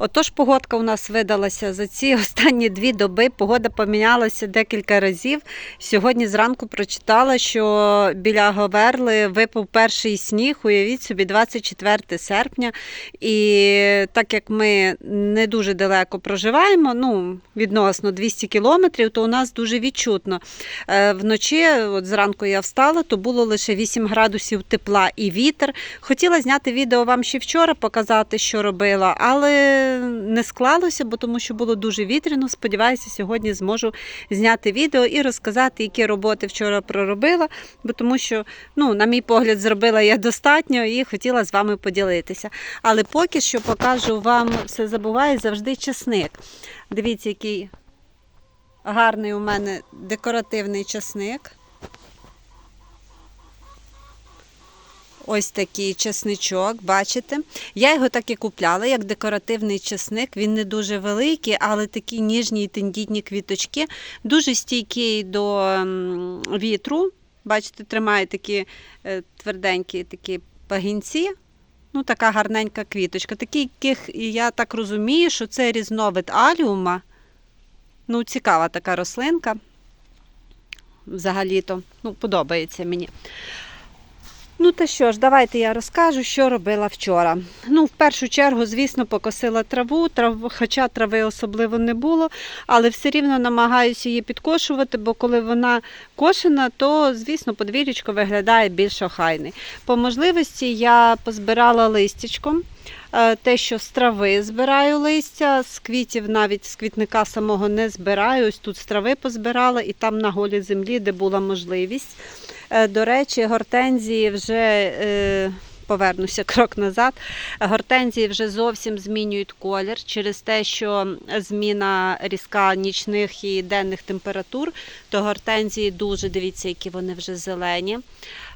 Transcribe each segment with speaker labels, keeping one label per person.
Speaker 1: Отож, погодка у нас видалася за ці останні дві доби. Погода помінялася декілька разів. Сьогодні зранку прочитала, що біля Говерли випав перший сніг. Уявіть собі, 24 серпня. І так як ми не дуже далеко проживаємо, ну відносно 200 кілометрів, то у нас дуже відчутно. Е, Вночі, от зранку я встала, то було лише 8 градусів тепла і вітер. Хотіла зняти відео вам ще вчора, показати, що робила, але не склалося, бо тому що було дуже вітряно. Сподіваюся, сьогодні зможу зняти відео і розказати, які роботи вчора проробила, бо тому що, ну, на мій погляд, зробила я достатньо і хотіла з вами поділитися. Але поки що покажу вам, все забуваю, завжди чесник. Дивіться, який гарний у мене декоративний чесник. Ось такий чесничок, бачите? Я його так і купляла, як декоративний чесник. Він не дуже великий, але такі ніжні і тендітні квіточки, дуже стійкий до вітру. Бачите, тримає такі е, тверденькі такі пагінці. Ну, така гарненька квіточка. Такі, яких я так розумію, що це різновид аліума. Ну, цікава така рослинка. Взагалі-то ну, подобається мені. Та що ж, давайте я розкажу, що робила вчора. Ну, в першу чергу, звісно, покосила траву, трав... хоча трави особливо не було, але все рівно намагаюся її підкошувати, бо коли вона кошена, то, звісно, подвір'ячко виглядає більш охайний. По можливості я позбирала листячком. Е, Те, що з трави збираю листя, з квітів навіть з квітника самого не збираю. Ось тут з трави позбирала і там на голій землі, де була можливість. Е, До речі, гортензії вже е, повернуся крок назад. Гортензії вже зовсім змінюють колір через те, що зміна різка нічних і денних температур, то гортензії дуже дивіться, які вони вже зелені.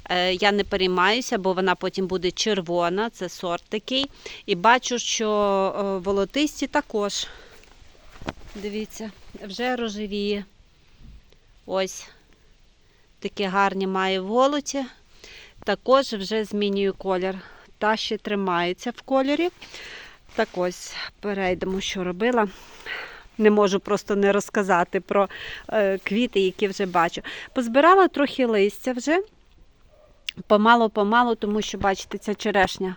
Speaker 1: Е, Я не переймаюся, бо вона потім буде червона, це сорт такий. І бачу, що волотисті також. Дивіться, вже рожевіє. Ось такі гарні має волоті. Також вже змінюю колір. Та ще тримається в кольорі. Так ось перейдемо, що робила. Не можу просто не розказати про е, квіти, які вже бачу. Позбирала трохи листя вже. Помало-помалу, тому що, бачите, ця черешня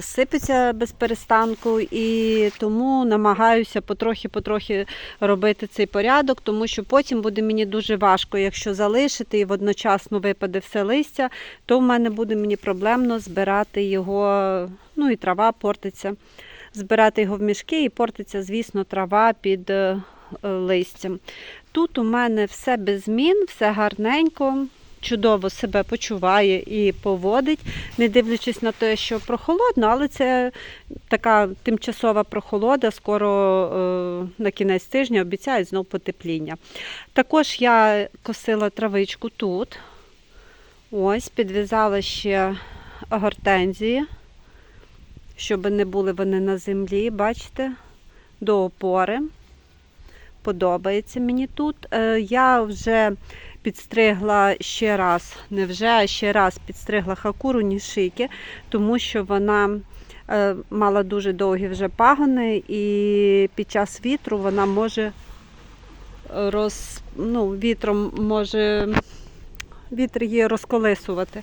Speaker 1: сипеться без перестанку, і тому намагаюся потрохи-потрохи робити цей порядок, тому що потім буде мені дуже важко, якщо залишити і водночасно випаде все листя, то в мене буде мені проблемно збирати його, ну і трава портиться. Збирати його в мішки і портиться, звісно, трава під е, е, листям. Тут у мене все без змін, все гарненько чудово себе почуває і поводить, не дивлячись на те, що прохолодно, але це така тимчасова прохолода. Скоро е, на кінець тижня обіцяють знов потепління. Також я косила травичку тут. Ось, підв'язала ще гортензії, щоб не були вони на землі, бачите, до опори. Подобається мені тут. Е, Я вже підстригла ще раз, не вже, а ще раз підстригла хакуру нішики, тому що вона е, мала дуже довгі вже пагони, і під час вітру вона може роз, ну, вітром може вітер її розколисувати,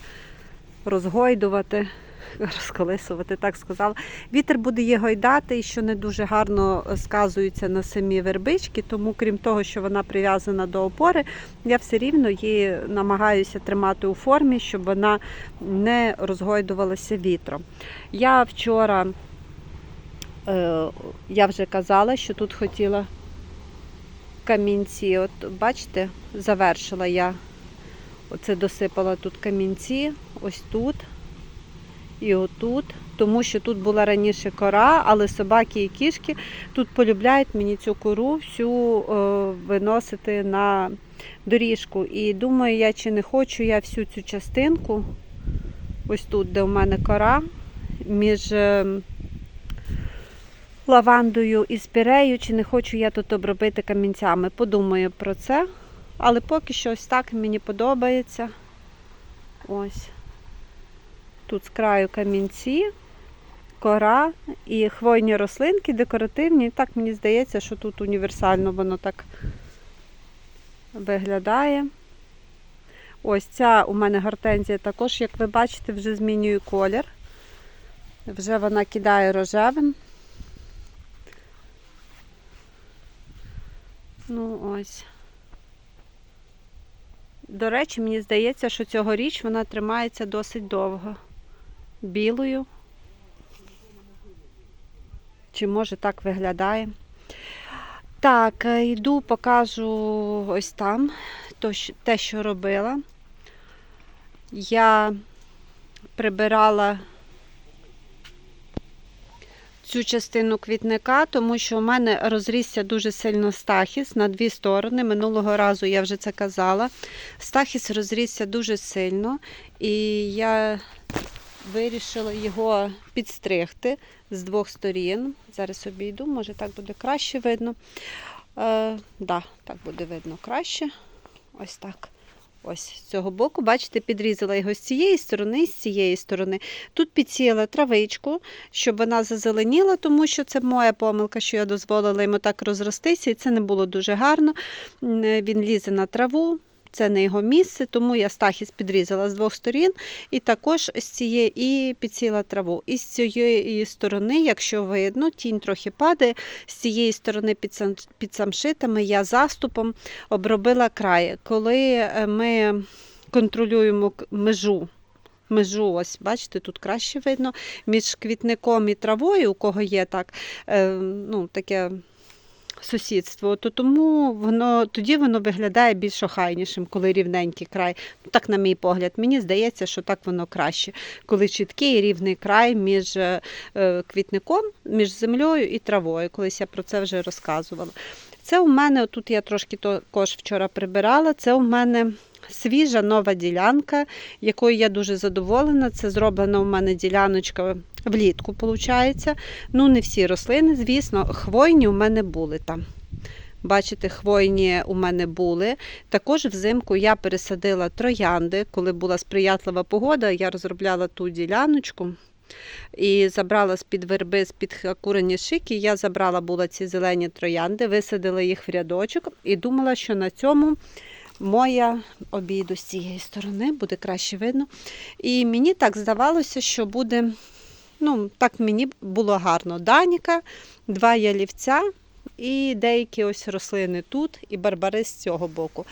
Speaker 1: розгойдувати. Розколисувати, так сказала. Вітер буде її гойдати, і що не дуже гарно сказується на самі вербички, тому, крім того, що вона прив'язана до опори, я все рівно її намагаюся тримати у формі, щоб вона не розгойдувалася вітром. Я вчора, е, я вже казала, що тут хотіла камінці. От бачите, завершила я. Оце досипала тут камінці, ось тут і отут, тому що тут була раніше кора, але собаки і кішки тут полюбляють мені цю кору всю е, виносити на доріжку. І думаю, я чи не хочу я всю цю частинку, ось тут, де у мене кора, між е, лавандою і спірею, чи не хочу я тут обробити камінцями. Подумаю про це. Але поки що ось так мені подобається. Ось. Тут з краю камінці. кора і хвойні рослинки декоративні. Так мені здається, що тут універсально воно так виглядає. Ось ця у мене гортензія також, як ви бачите, вже змінює колір. Вже вона кидає рожевим. Ну ось. До речі, мені здається, що цьогоріч вона тримається досить довго. Білою. Чи може так виглядає? Так, е, йду, покажу ось там те, що робила. Я прибирала цю частину квітника, тому що у мене розрісся дуже сильно стахіс на дві сторони. Минулого разу я вже це казала. Стахіс розрісся дуже сильно, і я вирішила його підстригти з двох сторін. Зараз обійду, може так буде краще видно. Е, да, так буде видно краще. Ось так. Ось з цього боку, бачите, підрізала його з цієї сторони з цієї сторони. Тут підсіяла травичку, щоб вона зазеленіла, тому що це моя помилка, що я дозволила йому так розростися, і це не було дуже гарно. Він лізе на траву. Це не його місце, тому я стахіс підрізала з двох сторін і також з цієї і підсіла траву. І з цієї сторони, якщо видно, тінь трохи падає. З цієї сторони під, сам, під самшитами я заступом обробила край. Коли е, ми контролюємо межу, межу, ось бачите, тут краще видно, між квітником і травою, у кого є так, е, ну, таке сусідство, то тому воно тоді воно виглядає більш охайнішим, коли рівненький край. Ну, Так, на мій погляд, мені здається, що так воно краще, коли чіткий рівний край між е, е, квітником, між землею і травою. Колись я про це вже розказувала. Це у мене, тут я трошки також вчора прибирала, це у мене свіжа нова ділянка, якою я дуже задоволена. Це зроблена у мене діляночка влітку, виходить. Ну, не всі рослини, звісно, хвойні у мене були там. Бачите, хвойні у мене були. Також взимку я пересадила троянди. Коли була сприятлива погода, я розробляла ту діляночку. І забрала з-під верби, з-під хакурені шики, я забрала була ці зелені троянди, висадила їх в рядочок і думала, що на цьому моя обійду з цієї сторони, буде краще видно. І мені так здавалося, що буде, ну, так мені було гарно. Даніка, два ялівця і деякі ось рослини тут, і барбарис з цього боку.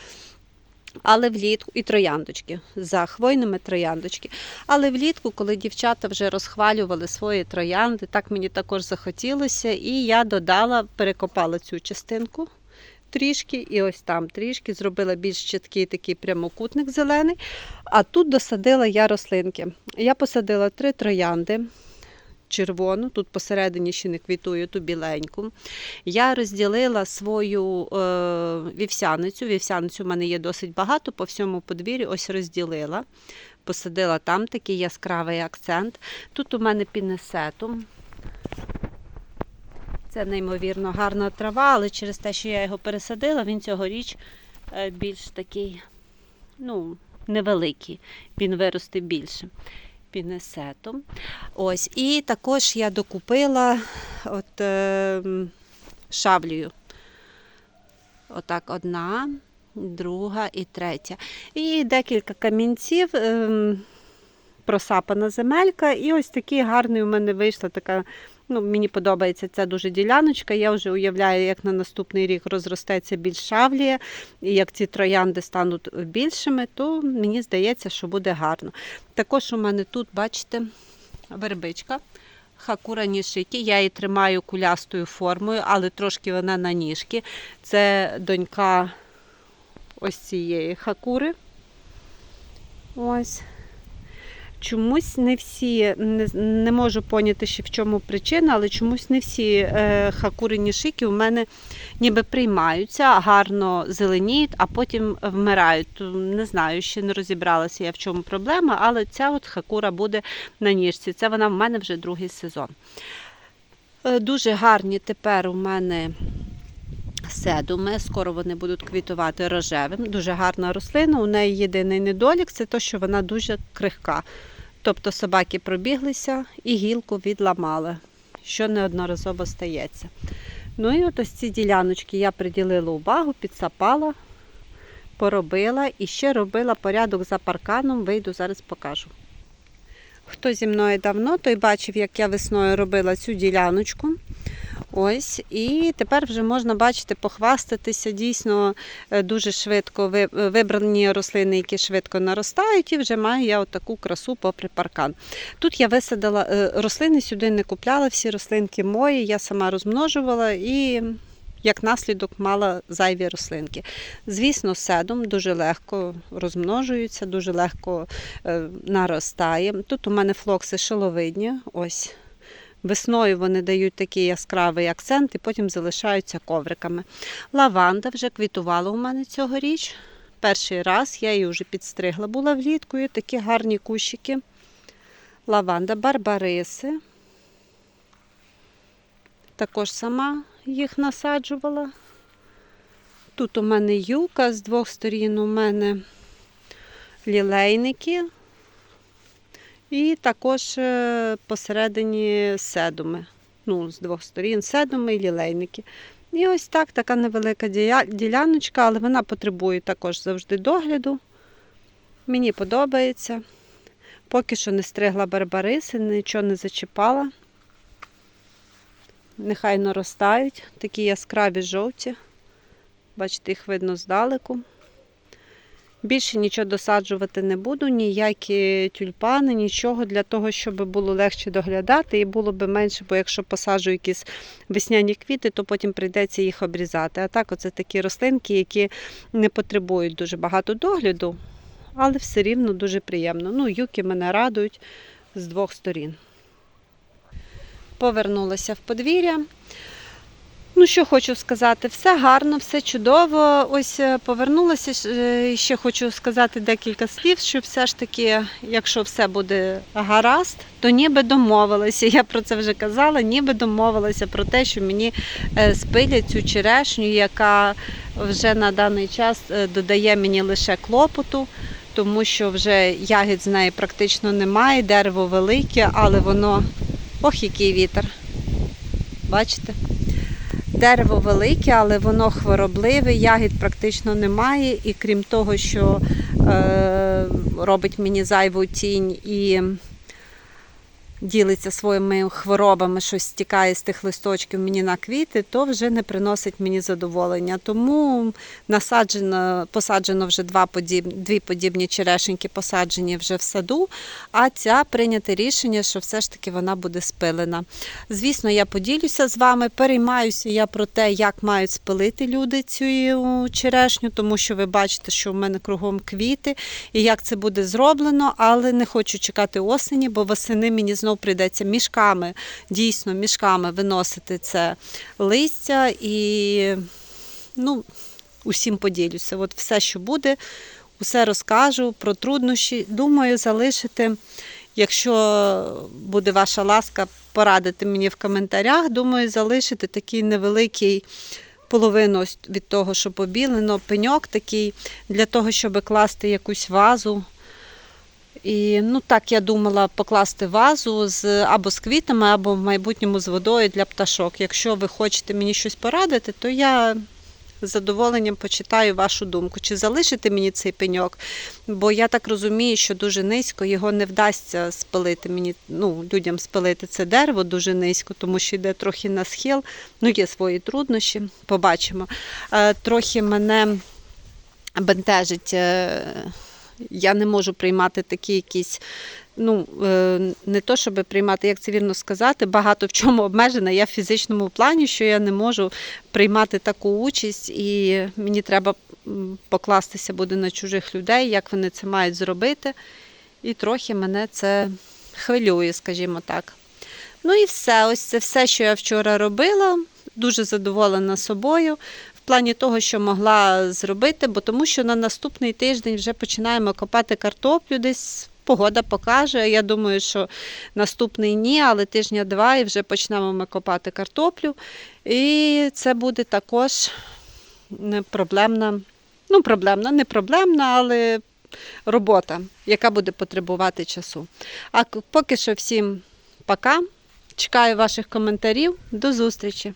Speaker 1: Але влітку і трояндочки за хвойними трояндочки. Але влітку, коли дівчата вже розхвалювали свої троянди, так мені також захотілося, і я додала, перекопала цю частинку трішки, і ось там трішки зробила більш чіткий такий прямокутник зелений. А тут досадила я рослинки. Я посадила три троянди. Червону, тут посередині ще не квітує ту біленьку. Я розділила свою е, вівсяницю. Вівсяницю в мене є досить багато, по всьому подвір'ю ось розділила. Посадила там такий яскравий акцент. Тут у мене пінесетум. Це неймовірно гарна трава, але через те, що я його пересадила, він цьогоріч е, більш такий, ну, невеликий. Він виросте більше. Пінесетом. Ось. І також я докупила от, е, м, шаблею. Отак, одна, друга і третя. І декілька камінців, е, просапана земелька. І ось такий гарний у мене вийшла така. Ну, мені подобається ця дуже діляночка. Я вже уявляю, як на наступний рік розростеться більш шавлія, і як ці троянди стануть більшими, то мені здається, що буде гарно. Також у мене тут, бачите, вербичка. Хакура нішики. Я її тримаю кулястою формою, але трошки вона на ніжки. Це донька ось цієї хакури. Ось. Чомусь не всі, не, не можу поняти, ще в чому причина, але чомусь не всі е, хакурені шики у мене ніби приймаються, гарно зеленіють, а потім вмирають. Не знаю, ще не розібралася я в чому проблема, але ця от хакура буде на ніжці. Це вона в мене вже другий сезон. Е, Дуже гарні тепер у мене седуми. Скоро вони будуть квітувати рожевим. Дуже гарна рослина. У неї єдиний недолік це те, що вона дуже крихка. Тобто собаки пробіглися і гілку відламали, що неодноразово стається. Ну і от ось ці діляночки я приділила увагу, підсапала, поробила і ще робила порядок за парканом, вийду, зараз покажу. Хто зі мною давно, той бачив, як я весною робила цю діляночку. Ось, і тепер вже можна бачити, похвастатися дійсно е, дуже швидко е, вибрані рослини, які швидко наростають, і вже маю я таку красу попри паркан. Тут я висадила е, рослини, сюди не купляла, всі рослинки мої, я сама розмножувала і як наслідок мала зайві рослинки. Звісно, седом дуже легко розмножуються, дуже легко е, наростає. Тут у мене флокси шиловидні. Ось. Весною вони дають такий яскравий акцент і потім залишаються ковриками. Лаванда вже квітувала у мене цьогоріч. Перший раз я її вже підстригла була влітку, і такі гарні кущики. Лаванда, барбариси. Також сама їх насаджувала. Тут у мене юка, з двох сторін у мене лілейники. І також е, посередині седуми. Ну, з двох сторін седуми і лілейники. І ось так, така невелика діляночка, але вона потребує також завжди догляду. Мені подобається. Поки що не стригла барбариси, нічого не зачіпала. Нехай наростають, такі яскраві жовті. Бачите, їх видно здалеку. Більше нічого досаджувати не буду, ніякі тюльпани, нічого для того, щоб було легше доглядати і було б менше, бо якщо посаджу якісь весняні квіти, то потім прийдеться їх обрізати. А так, оце такі рослинки, які не потребують дуже багато догляду, але все рівно дуже приємно. Ну, юки мене радують з двох сторін. Повернулася в подвір'я. Ну, що хочу сказати, все гарно, все чудово. Ось е, повернулася. е, і Ще хочу сказати декілька слів, що все ж таки, якщо все буде гаразд, то ніби домовилася. Я про це вже казала, ніби домовилася про те, що мені е, спилять цю черешню, яка вже на даний час додає мені лише клопоту. Тому що вже ягід з неї практично немає, дерево велике, але воно. Ох, який вітер. Бачите? Дерево велике, але воно хворобливе, ягід практично немає. І крім того, що е, робить мені зайву тінь і ділиться своїми хворобами, щось стікає з тих листочків мені на квіти, то вже не приносить мені задоволення. Тому насаджено, посаджено вже два подіб, дві подібні черешеньки, посаджені вже в саду, а ця прийняте рішення, що все ж таки вона буде спилена. Звісно, я поділюся з вами, переймаюся я про те, як мають спилити люди цю черешню, тому що ви бачите, що в мене кругом квіти, і як це буде зроблено, але не хочу чекати осені, бо восени мені знов прийдеться мішками, дійсно мішками виносити це листя і ну, усім поділюся. От все, що буде, усе розкажу про труднощі. Думаю, залишити, якщо буде ваша ласка, порадити мені в коментарях. Думаю, залишити такий невеликий половину від того, що побілено, пеньок такий, для того, щоб класти якусь вазу. І ну так я думала покласти вазу з або з квітами, або в майбутньому з водою для пташок. Якщо ви хочете мені щось порадити, то я з задоволенням почитаю вашу думку. Чи залишити мені цей пеньок? Бо я так розумію, що дуже низько його не вдасться спилити мені, ну, людям спилити це дерево дуже низько, тому що йде трохи на схил. Ну, є свої труднощі, побачимо. Е, Трохи мене бентежить. Я не можу приймати такі якісь. Ну, е, не то, щоб приймати, як це вірно сказати, багато в чому обмежена. Я в фізичному плані, що я не можу приймати таку участь, і мені треба покластися буде на чужих людей, як вони це мають зробити. І трохи мене це хвилює, скажімо так. Ну і все, ось це все, що я вчора робила. Дуже задоволена собою плані того, що могла зробити, бо тому що на наступний тиждень вже починаємо копати картоплю десь. Погода покаже. Я думаю, що наступний ні, але тижня-два і вже почнемо ми копати картоплю. І це буде також проблемна, ну, проблемна, не проблемна, але робота, яка буде потребувати часу. А поки що всім пока. Чекаю ваших коментарів. До зустрічі!